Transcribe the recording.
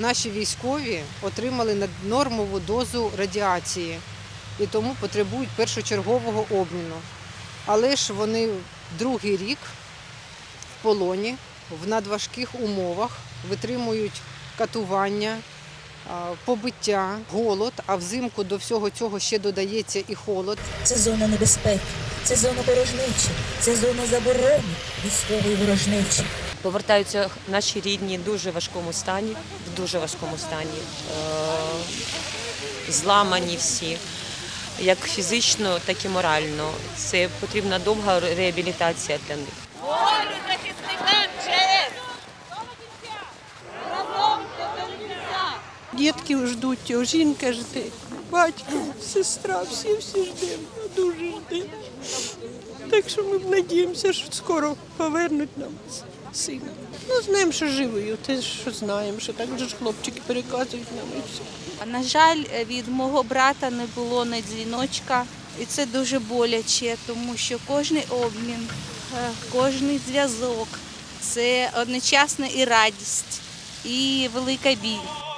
наші військові отримали наднормову дозу радіації і тому потребують першочергового обміну. Але ж вони другий рік в полоні в надважких умовах витримують катування, побиття, голод, а взимку до всього цього ще додається і холод. Це зона небезпеки, це зона ворожнечі, це зона заборони військової ворожнечі. Повертаються наші рідні в дуже важкому стані, в дуже важкому стані, е, зламані всі, як фізично, так і морально. Це потрібна довга реабілітація для них. Волю захисникам ЧС! Разом до кінця! Дітки ждуть, жінка жде, батько, сестра, всі всі ждемо, дуже ждемо. Так що ми надіємося, що скоро повернуть нам сина. Ну, знаємо, що живою, те, що знаємо, що так же ж хлопчики переказують нам і все. На жаль, від мого брата не було на дзвіночка, і це дуже боляче, тому що кожний обмін, е, кожний зв'язок це одночасно і радість, і велика біль.